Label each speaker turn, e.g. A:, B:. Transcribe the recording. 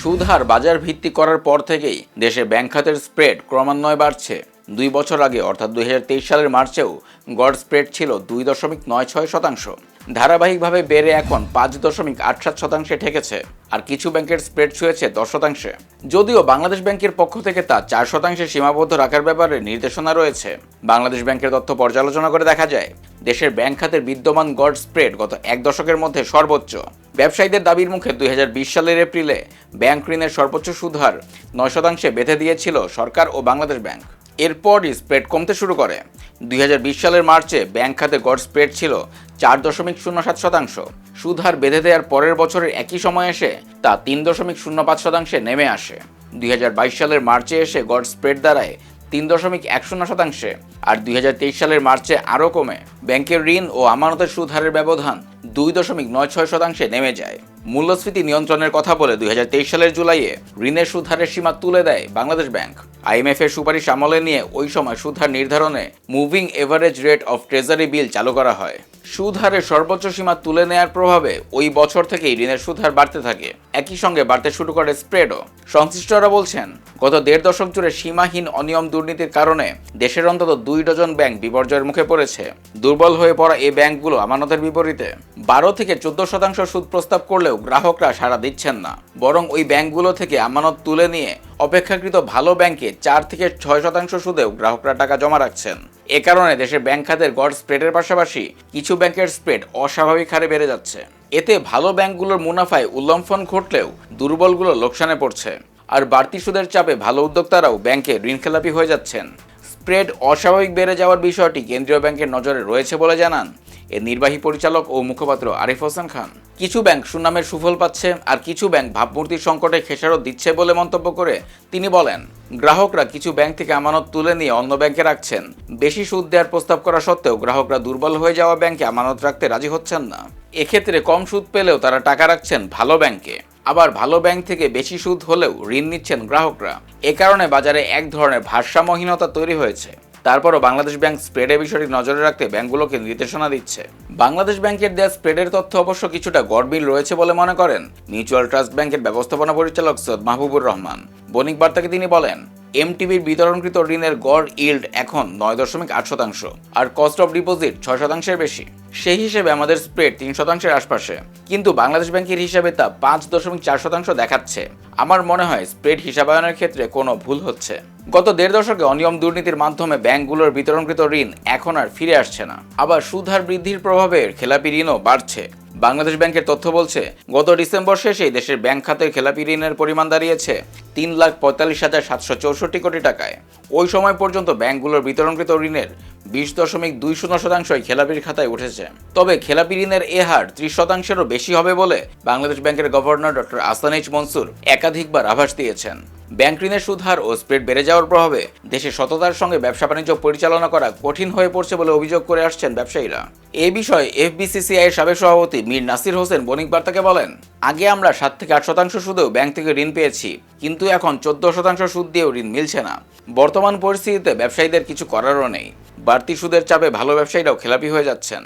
A: সুদহার বাজার ভিত্তি করার পর থেকেই দেশে ব্যাংক খাতের স্প্রেড ক্রমান্বয়ে বাড়ছে। দুই বছর আগে, অর্থাৎ দুই হাজার তেইশ সালের মার্চেও, গড় স্প্রেড ছিল দুই দশমিক নয় ছয় শতাংশ। ধারাবাহিকভাবে বেড়ে এখন পাঁচ দশমিক আট সাত শতাংশে ঠেকেছে, আর কিছু ব্যাংকের স্প্রেড ছুঁয়েছে দশ শতাংশে। যদিও বাংলাদেশ ব্যাংকের পক্ষ থেকে তা চার শতাংশে সীমাবদ্ধ রাখার ব্যাপারে নির্দেশনা রয়েছে। বাংলাদেশ ব্যাংকের তথ্য পর্যালোচনা করে দেখা যায়, দেশের ব্যাংক খাতের বিদ্যমান গড় স্প্রেড গত এক দশকের মধ্যে সর্বোচ্চ। ব্যবসায়ীদের দাবির মুখে দু হাজার বিশ সালের এপ্রিলে ব্যাংক ঋণের সর্বোচ্চ সুদহার নয় শতাংশে বেঁধে দিয়েছিল সরকার ও বাংলাদেশ ব্যাংক। এরপরই স্প্রেড কমতে শুরু করে। দু হাজার বিশ সালের মার্চে ব্যাংক খাতে গড় স্প্রেড ছিল চার দশমিক শূন্য সাত শতাংশ। সুদহার বেঁধে দেওয়ার পরের বছরের একই সময় এসে তা তিন দশমিক শূন্য পাঁচ শতাংশে নেমে আসে। দুই হাজার বাইশ সালের মার্চে এসে গড় স্প্রেড দাঁড়ায় তিন দশমিক এক শূন্য শতাংশে, আর দুই হাজার তেইশ সালের মার্চে আরও কমে। ব্যাংকের ঋণ ও আমানতের সুদ হারের ব্যবধান দুই দশমিক নয় ছয় শতাংশে নেমে যায়। মূল্যস্ফীতি নিয়ন্ত্রণের কথা বলে দুই সালের জুলাইয়ে ঋণের সুদ হারের সীমা তুলে দেয় বাংলাদেশ ব্যাংক। আইএমএফ এর সুপারিশ আমলে নিয়ে ওই সময় সুদ হার নির্ধারণে moving average rate of treasury bill চালু করা হয়। সুদ হারের সর্বোচ্চ সীমা তুলে নেয়ার প্রভাবে ওই বছর থেকেই ঋণের সুদ হার বাড়তে থাকে। একই সঙ্গে বাড়তে শুরু করে স্প্রেডও। সংশ্লিষ্টরা বলছেন, গত দেড় দশক জুড়ে সীমাহীন অনিয়ম দুর্নীতির কারণে দেশের অন্তত দুই ডজন ব্যাংক বিপর্যয়ের মুখে পড়েছে। দুর্বল হয়ে পড়া এই ব্যাংকগুলো আমানতের বিপরীতে। বারো থেকে চোদ্দ শতাংশ সুদ প্রস্তাব করলেও গ্রাহকরা সাড়া দিচ্ছেন না। বরং ওই ব্যাংকগুলো থেকে আমানত তুলে নিয়ে অপেক্ষাকৃত ভালো ব্যাংকে চার থেকে ছয় শতাংশ সুদেও গ্রাহকরা টাকা জমা রাখছেন। এ কারণে দেশের ব্যাংক খাতের গড় স্প্রেডের পাশাপাশি কিছু ব্যাংকের স্প্রেড অস্বাভাবিক হারে বেড়ে যাচ্ছে। এতে ভালো ব্যাংকগুলোর মুনাফায় উল্লম্ফন ঘটলেও দুর্বলগুলো লোকসানে পড়ছে। আর বাড়তি সুদের চাপে ভালো উদ্যোক্তারাও ব্যাংকে ঋণখেলাপি হয়ে যাচ্ছেন। স্প্রেড অস্বাভাবিক বেড়ে যাওয়ার বিষয়টি কেন্দ্রীয় ব্যাংকের নজরে রয়েছে বলে জানান। এর নির্বাহী পরিচালক ও মুখপাত্র আরিফ হোসেন খান। কিছু ব্যাংক সুনামের সুফল পাচ্ছে আর কিছু ব্যাংক ভাবমূর্তির সংকটে খেসারত দিচ্ছে বলে মন্তব্য করে তিনি বলেন, গ্রাহকরা কিছু ব্যাংক থেকে আমানত তুলে নিয়ে অন্য ব্যাংকে রাখছেন। বেশি সুদ দেওয়ার প্রস্তাব করা সত্ত্বেও গ্রাহকরা দুর্বল হয়ে যাওয়া ব্যাংকে আমানত রাখতে রাজি হচ্ছেন না। এক্ষেত্রে কম সুদ পেলেও তারা টাকা রাখছেন ভালো ব্যাংকে। আবার ভালো ব্যাংক থেকে বেশি সুদ হলেও ঋণ নিচ্ছেন গ্রাহকরা। এ কারণে বাজারে এক ধরনের ভারসাম্যহীনতা তৈরি হয়েছে। তারপরও বাংলাদেশ ব্যাংক স্প্রেডের বিষয়টি নজরে রাখতে ব্যাংকগুলোকে নির্দেশনা দিচ্ছে। বাংলাদেশ ব্যাংকের দেওয়া স্প্রেডের তথ্য অবশ্য কিছুটা গরবিল রয়েছে বলে মনে করেন। মিউচুয়াল ট্রাস্ট ব্যাংকের ব্যবস্থাপনা পরিচালক সৈয়দ মাহবুবুর রহমান। বণিক বার্তাকে তিনি বলেন এমটিভির বিতরণকৃত ঋণের গড় ইল্ড এখন নয় দশমিক আট শতাংশ, আর কস্ট অফ ডিপোজিট ছয় শতাংশের বেশি। সেই হিসেবে আমাদের স্প্রেড তিন শতাংশের আশপাশে। কিন্তু বাংলাদেশ ব্যাংকের হিসাবে তা পাঁচ দশমিক চার শতাংশ দেখাচ্ছে। আমার মনে হয় স্প্রেড হিসাবায়নের ক্ষেত্রে কোনো ভুল হচ্ছে। গত দেড় দশকে অনিয়ম দুর্নীতির মাধ্যমে ব্যাংকগুলোর বিতরণকৃত ঋণ এখন আর ফিরে আসছে না। আবার সুদহার বৃদ্ধির প্রভাবে খেলাপি ঋণও বাড়ছে। বাংলাদেশ ব্যাংকের তথ্য বলছে, গত ডিসেম্বর শেষে দেশের ব্যাংক খাতের খেলাপি ঋণের পরিমাণ দাঁড়িয়েছে তিন লাখ পঁয়তাল্লিশ হাজার সাতশো চৌষট্টি কোটি টাকায়। ওই সময় পর্যন্ত ব্যাংকগুলোর বিতরণকৃত ঋণের বিশ দশমিক দুই শূন্য শতাংশই খেলাপির খাতায় উঠেছে। তবে খেলাপি ঋণের এ হার ত্রিশ শতাংশেরও বেশি হবে বলে বাংলাদেশ ব্যাংকের গভর্নর ডক্টর আসানিজ মনসুর একাধিকবার আভাস দিয়েছেন। ব্যাংক ঋণের সুদহার ও স্প্রেড বেড়ে যাওয়ার প্রভাবে দেশে সততার সঙ্গে ব্যবসা বাণিজ্য পরিচালনা করা কঠিন হয়ে পড়ছে বলে অভিযোগ করে আসছেন ব্যবসায়ীরা। এ বিষয়ে এফবিসিসিআই এর সাবেক সভাপতি মীর নাসির হোসেন বণিক বার্তাকে বলেন, আগে আমরা সাত থেকে আট শতাংশ সুদেও ব্যাংক থেকে ঋণ পেয়েছি, কিন্তু এখন চোদ্দ শতাংশ সুদ দিয়েও ঋণ মিলছে না। বর্তমান পরিস্থিতিতে ব্যবসায়ীদের কিছু করারও নেই। বাড়তি সুদের চাপে ভালো ব্যবসায়ীরাও খেলাপি হয়ে যাচ্ছেন।